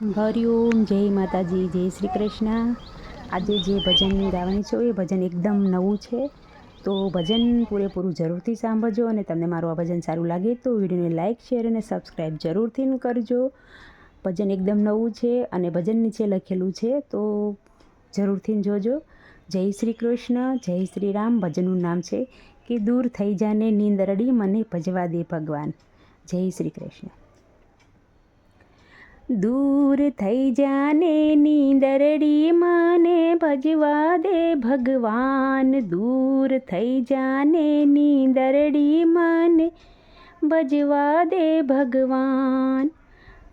હરિઓમ જય માતાજી, જય શ્રી કૃષ્ણ. આજે જે ભજન ગાવાની છે એ ભજન એકદમ નવું છે. તો ભજન પૂરેપૂરું જરૂરથી સાંભળજો અને તમને મારું આ ભજન સારું લાગે તો વિડીયોને લાઇક શેર અને સબસ્ક્રાઈબ જરૂરથી કરજો. ભજન એકદમ નવું છે અને ભજન નીચે લખેલું છે તો જરૂરથી જોજો. જય શ્રી કૃષ્ણ, જય શ્રી રામ. ભજનનું નામ છે, કે દૂર થઈ જાને નીંદરડી મને ભજવા દે ભગવાન. જય શ્રી કૃષ્ણ. દૂર થઈ જાને નીંદરડી માને ભજવા દે ભગવાન. દૂર થઈ જાને નીંદરડી માને ભજવા દે ભગવાન.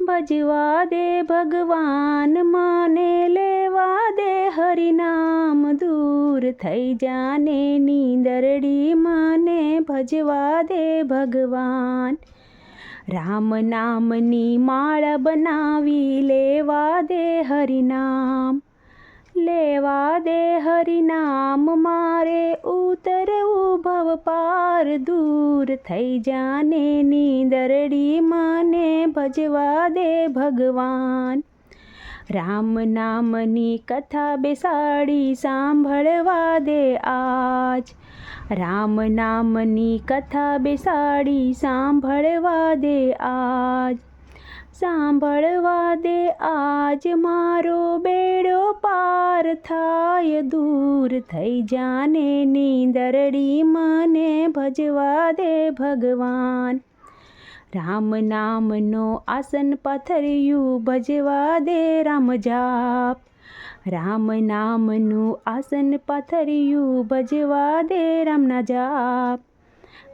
ભજવા દે ભગવાન માને લેવા દે હરિનામ. દૂર થઈ જાને નીંદરડી માને ભજવા દે ભગવાન. રામ નામની માળ બનાવી લેવા દે હરિનામ. લેવા દે હરિનામ, મારે ઉતરવું ભવ પાર દૂર થઈ જાને નીંદરડી મને ભજવા દે ભગવાન. રામ નામની કથા બેસાડી સાંભળવા દે આજ. રામ નામની કથા બેસાડી સાંભળવા દે આજ. સાંભળવા દે આજ મારો બેડો પાર થાય, દૂર થઈ જાને નીંદરડી મને ભજવા દે ભગવાન. રામ નામનો આસન પથર્યું, ભજવા દે રામ જાપ. રામ નામનું આસન પાથર્યું, ભજવા દે રામના જાપ.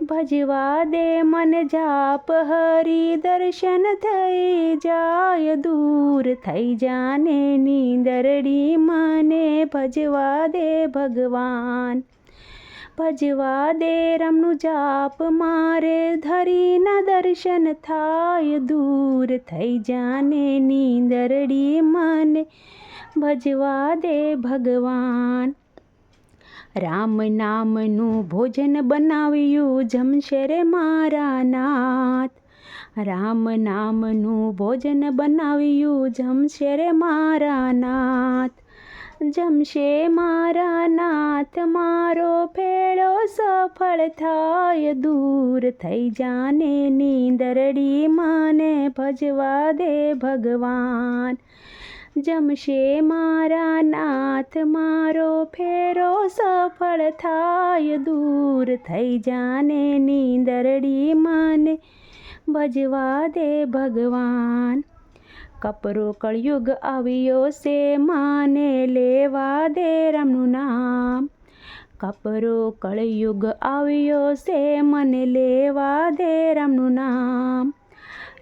ભજવા દે મન જાપ, હરી દર્શન થઈ જાય, દૂર થઈ જાને નીંદરડી, મને ભજવા દે ભગવાન. ભજવા દે રમનું જાપ, મારે ધરીના દર્શન થાય, દૂર થઈ જાને નીંદરડી મને. ભજવા દે ભગવાન, રામ નામનું ભોજન બનાવ્યું જમશે રે મારા નાથ. રામ નામનું ભોજન બનાવ્યું જમશે રે મારા નાથ. જમશે મારા નાથ મારો ફેળો સફળ થાય, દૂર થઈ જાને નીંદરડી મને ભજવા દે ભગવાન. જમશે મારા નાથ મારો ફેરો સફળ થાય, દૂર થઈ જાને નીંદરડી મને ભજવા દે ભગવાન. કપરો કળયુગ આવ્યો છે, માને લેવા દે રામનું નામ. કપરો કળયુગ આવ્યો છે, મને લેવા દે રામનું નામ.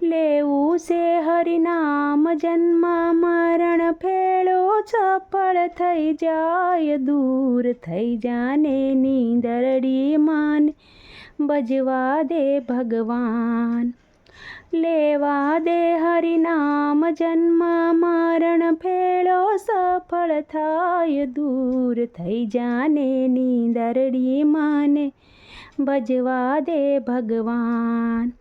લેવું છે હરિનામ જન્મ મરણ ફેળો, સફળ થઈ જાય, દૂર થઈ જાને નીંદરડી માન. ભજવા દે ભગવાન. લેવા દે હરિનામ જન્મ મારણ ફેળો, સફળ થાય, દૂર થઈ જાને નીંદરડી માને. ભજવા દે ભગવાન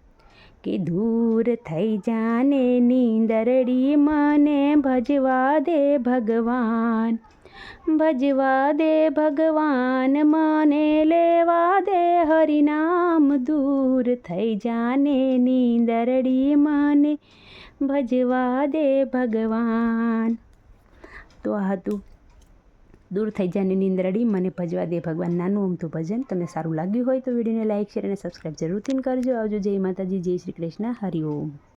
કે દૂર થઈ જાને નીંદરડી મને. ભજવા દે ભગવાન ભજવા દે ભગવાન, મને લેવા દે હરિનામ. દૂર થઈ જાને નીંદરડી મને, ભજવા દે ભગવાન. તો આ હતું. દૂર થઈ જાને નિંદ્રડી મને, ભજવા દે ભગવાન. નાનું અમથું ભજન. તમને સારું લાગ્યું હોય તો વિડીયોને લાઇક શેર અને સબસ્ક્રાઈબ જરૂરથી કરજો. આવજો જય માતાજી, જય શ્રી કૃષ્ણ. હરિ ઓમ.